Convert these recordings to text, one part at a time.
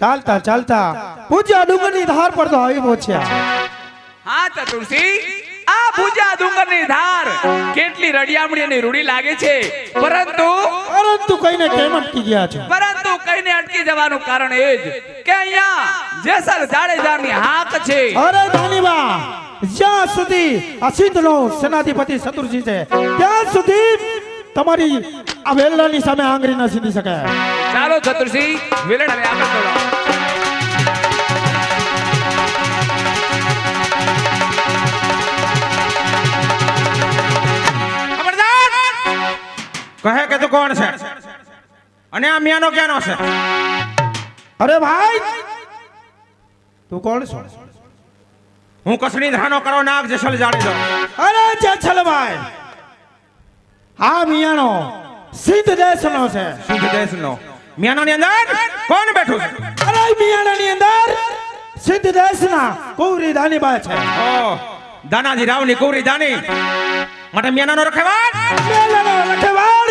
ચાલતા ચાલતા. પૂજ્ય ડુંગરની ધાર પર તો આવી પહોંચ્યા. હા ચતુર્સી આ ભુજા ડુંગરની ધાર કેટલી રડિયામણી અને રૂડી લાગે છે? પરંતુ પરંતુ કઈને કેમ અટકી ગયા છે? પરંતુ કઈને અટકી જવાનું કારણ એ જ કે અહીંયા જેસલ જાડેજાની હાક છે. અરે દાનીબા જ્યાં સુધી આ સિદ્ધનો સેનાધિપતિ શત્રુજી છે ત્યાં સુધી તમારી આ વેલ્લાની સામે આંગળી ન સીધી શકે ચાલો છત્રસિંહ વિલણ હવે આગળ દોડાવો કહે કે તું કોણ છે? અને આ મિયાનો ક્યાંનો છે? અરે ભાઈ! તું કોણ છો? હું કસણી ધાનો કરો નાગ જેસલ જાણી દો અરે જેઠલભાઈ! આ મિયાનો સિદ્ધ દેશનો છે. સિદ્ધ દેશનો. મિયાનો ની અંદર કોણ બેઠું છે? અરે મિયાણાની અંદર સિદ્ધ કુવરી દાનીબા છે. ઓ દાનાજી રાવની કુવરી દાની. માટે મિયાનો રખેવાડ મેલાનો રખેવાળ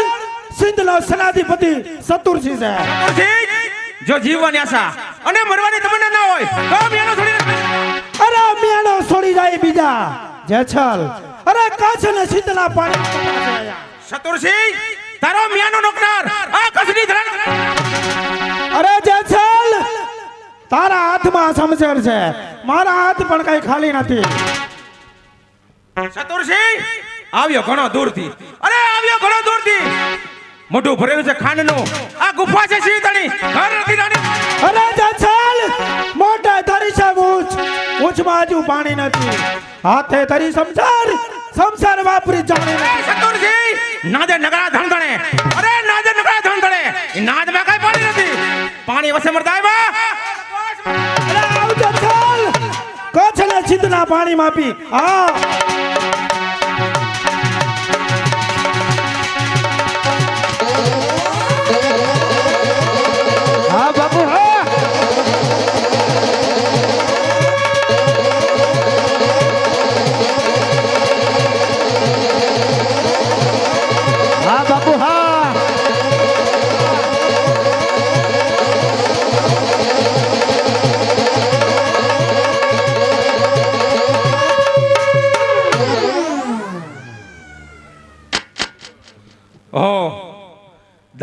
સિંધનો સેનાધિપતિ શત્રુજી છે. જો જીવવાની આશા અને મરવાની તમન્ના ના હોય તો મિયાનો છોડી અરે મિયાણો છોડી જાય બીજા. જેછલ અરે કાછ ને સિંધના પાણી શત્રુસિંહ તારો મિયાનો નોકરાર આ કસણી ધરણ અરે જેસલ તારા હાથમાં સમસેર છે. મારા હાથ પણ કઈ ખાલી નથી. ચતુરસિંહ આવ્યો ઘણો દૂરથી. અરે આવ્યો ઘણો દૂરથી. મોટું ભરેલું છે ખાંડનું. આ ગુફા છે શીતળી. ઘર નથી નાની અરે જેછલ મોટા ધરી છે ઊંચ. ઊંચમાં હજુ પાણી નથી. હાથે ધરી સમસાર સમસાર વાપરી જાણે સતુરજી નાદે નગરા ધણધણે અરે નાદે નગરા ધણધણે નાદમાં કઈ પાણી નથી. પાણી વસે મરતા આવ્યા. અરે આવજો જેછલ કચ્છ ને પાણી માપી હા.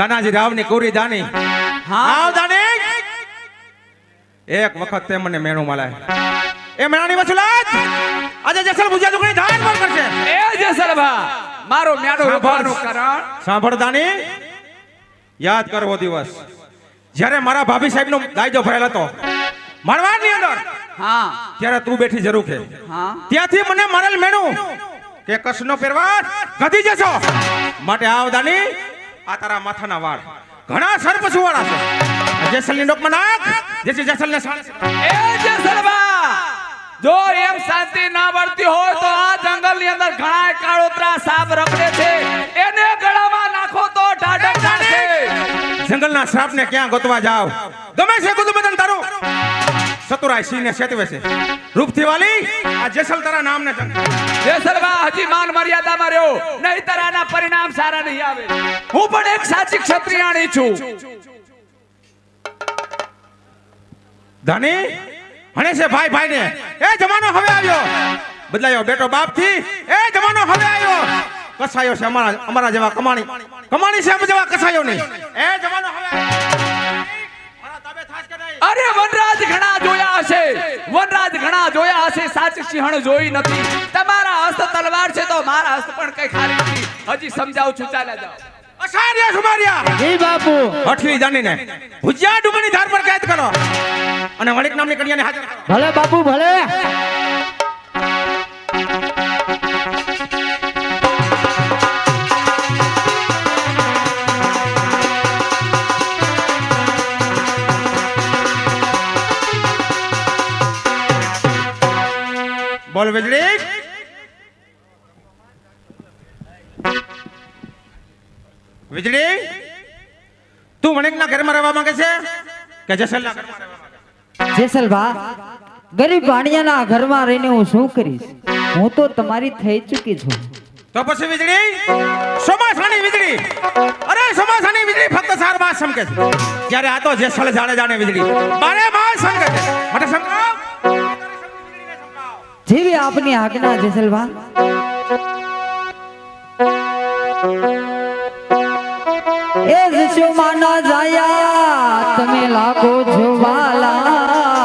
દાનાજી રાવની કુરી દાની. આવ દાની. એક વખત તે મને મેણું મળે એ મેણાની વસુલાત આજે જસલ ભુજિયા દુકાની ધાન પર કરશે. એ જેસલભા મારો મેણો રોકવાનું કારણ. સાંભળ દાની. યાદ કરવો દિવસ. જ્યારે મારા ભાભી સાહેબનો દાયજો ભરેલ હતો મળવાની અંદર. હા. ત્યારે તું બેઠી જરૂર છે. હા. ત્યાંથી મને મારેલ મેણું કે કસનો પહેરવા ગધી જશો. માટે આવ દાની. આ તારા માથાના વાળ. ઘણા સરપસુ વાળા છે જેસલની નોકમાં નાખ. જેસી જેસલને એ જેસલભા જો એમ શાંતિ ના મળતી હોય તો આ જંગલની અંદર ઘણા કાળોતરા સાપ રખડે છે. એને ગળામાં નાખો તો ઢાઢક થશે. જંગલના શ્રાપને ક્યાં ગોતવા જાવ? ગમે છે ગુદુ બદન તારું. સતુરાય સિંહને સેતવે છે. રૂપથી વાલી આ જેસલ તારા નામને જંગ જેસલભા હજી માન મર્યાદામાં રહ્યો. નહીં તારાના પરિણામ સારા નહીં આવે. હું પણ એક સાચી ક્ષત્રિયાણી છું. ધની હણે છે ભાઈ ભાઈને. એ જમાનો હવે આવ્યો. બદલાયો બેટો બાપથી એ જમાનો હવે આવ્યો. કસાયો છે અમારા અમારા જેવા કમાણી. કમાણી છે અમે જેવા કસાયો નહીં. એ જમાનો હવે આવ્યો. મારા તાબે થાશ કે નહીં? અરે વનરાજ ઘણા જોયા હશે. ઘણા જોયા હશે સાચી સિંહણ જોઈ નથી. તમારા હસ્ત તલવાર છે તો મારા હસ્ત પણ કઈ ખાલી નથી. હજી સમજાવું છું ચાલે જાઓ. અસાર્યા સુમારિયા. જી બાપુ. અઠવી જાનીને. ભુજિયા ડુંગરની ધાર પર કેદ કરો. અને વણિક નામની કન્યાને હાજર. કરો ભલે બાપુ ભલે. બોલ વીજળી વીજળી તું વણિક ના ઘરમાં રહેવા માંગે છે કે જેસલ ના જેસલ બા ગરીબ ભાણિયાના ઘરમાં રહીને હું શું કરીશ? હું તો તમારી થઈ ચૂકી છું. તો પછી વીજળી ચોમાસાની વીજળી અરે ચોમાસાની વીજળી ફક્ત ચાર માસ સમકે છે. જ્યારે આ તો જેસલ જાણે જાણે વીજળી બારે માસ સમકે છે. માટે સમજાવ? જેવી આપની આજ્ઞા જેસલવા એ જશો માના જાયા તમે લાગો છો વાલા.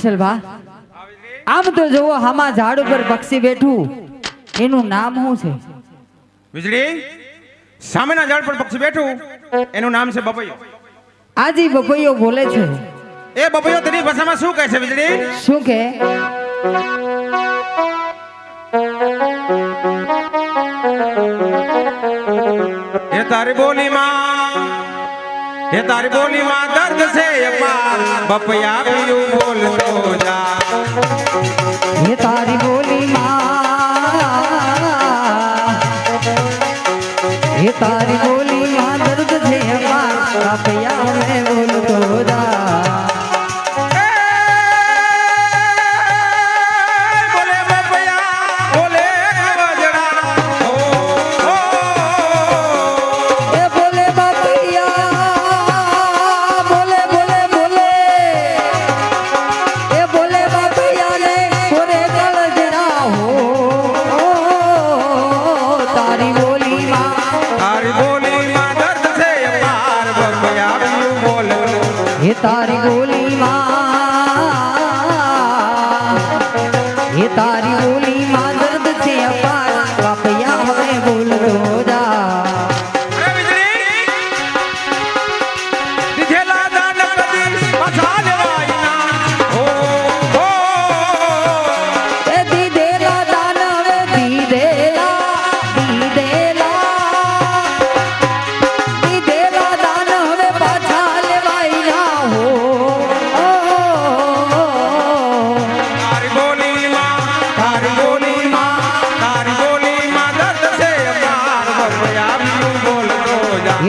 જસલભા આમ તો જોવો હામાં ઝાડ ઉપર પક્ષી બેઠું. એનું નામ શું છે? વીજળી? સામેના ઝાડ પર પક્ષી બેઠું. એનું નામ છે બપૈયો. આજી બપૈયો બોલે છે. એ બપૈયો તેની ભાષામાં શું કહે છે વીજળી? શું કહે? તારી બોલીમાં હે તારી બોલી માં દર્દ છે બપયા પીયું બોલતો જા. હે તારી બોલી માં હે તારી બોલી માં દર્દ છે બપયા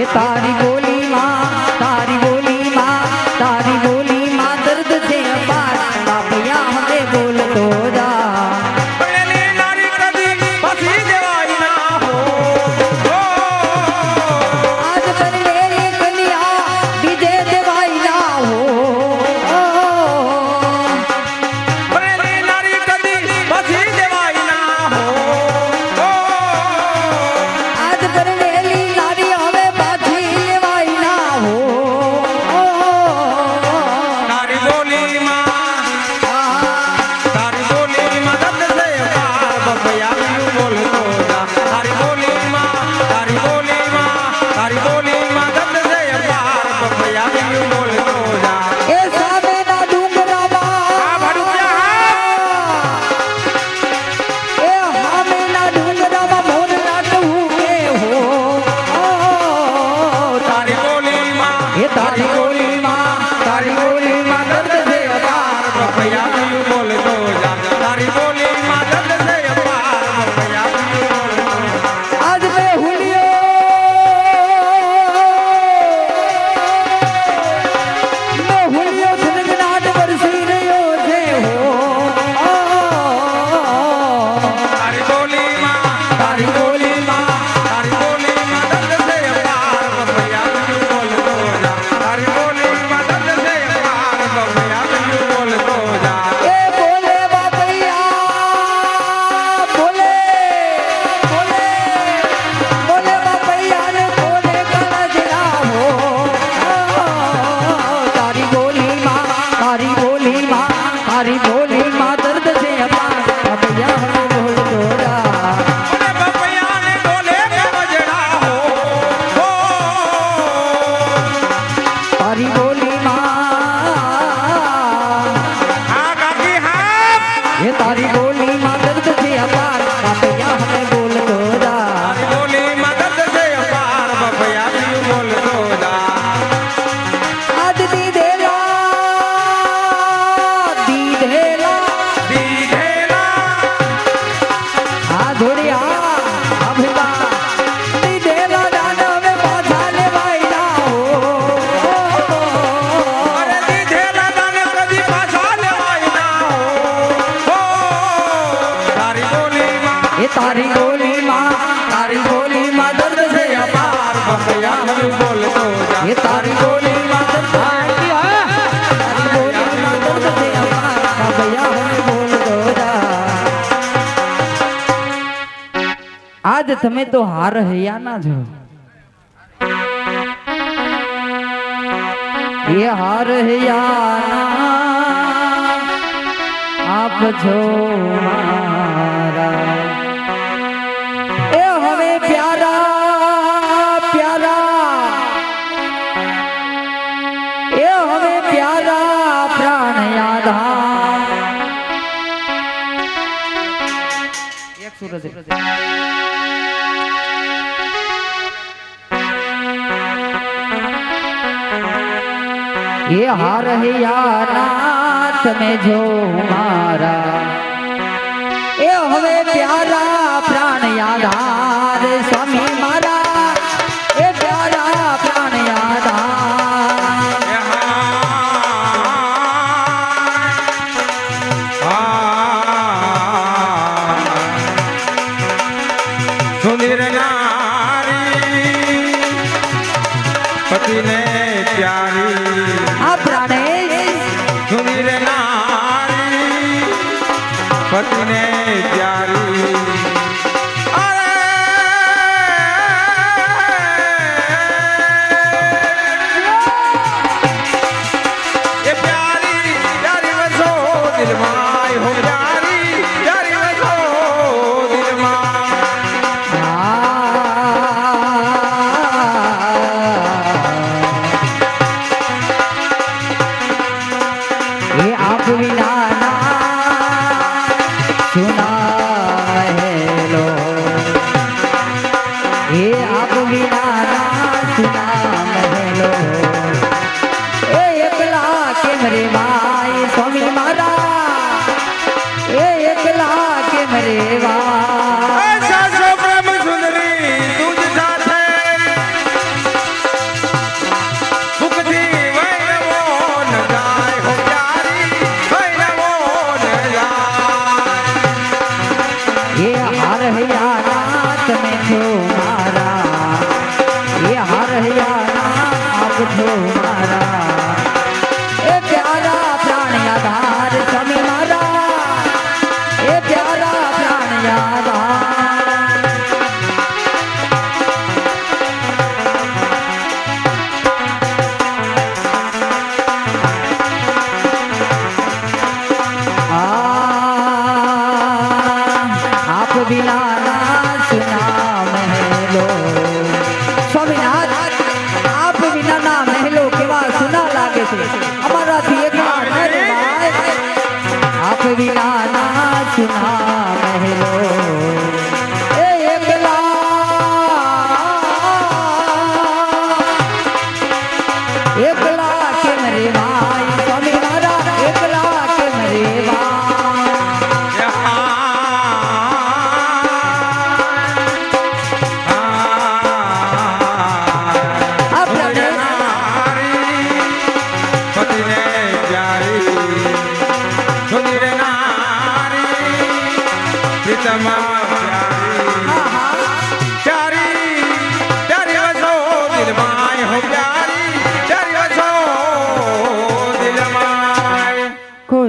metálico તમે તો હાર હૈયાના છો. એ હાર હૈયાના આપ છો મારા. એ હવે પ્યારા પ્યારા. એ હવે પ્યારા પ્રાણ યાદા. એક એ હાર હૈયાના તમે જો મારા. એ હવે પ્યારા પ્રાણ યાદાર રે વા પ્રાણ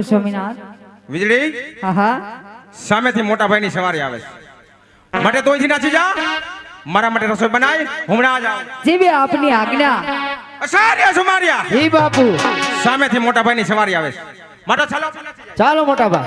સ્વામિનાથ વીજળી? હા હા સામેથી મોટા ભાઈની સવારી આવે છે. માટે તો અહીંથી નાચી જા. મારા માટે રસોઈ બનાય. હમણાં જ જીવે આપની આજ્ઞા. અસાર્યા સુમાર્યા. હી બાપુ. સામેથી મોટા ભાઈની સવારી આવે છે. માટે ચાલો. ચાલો મોટા બા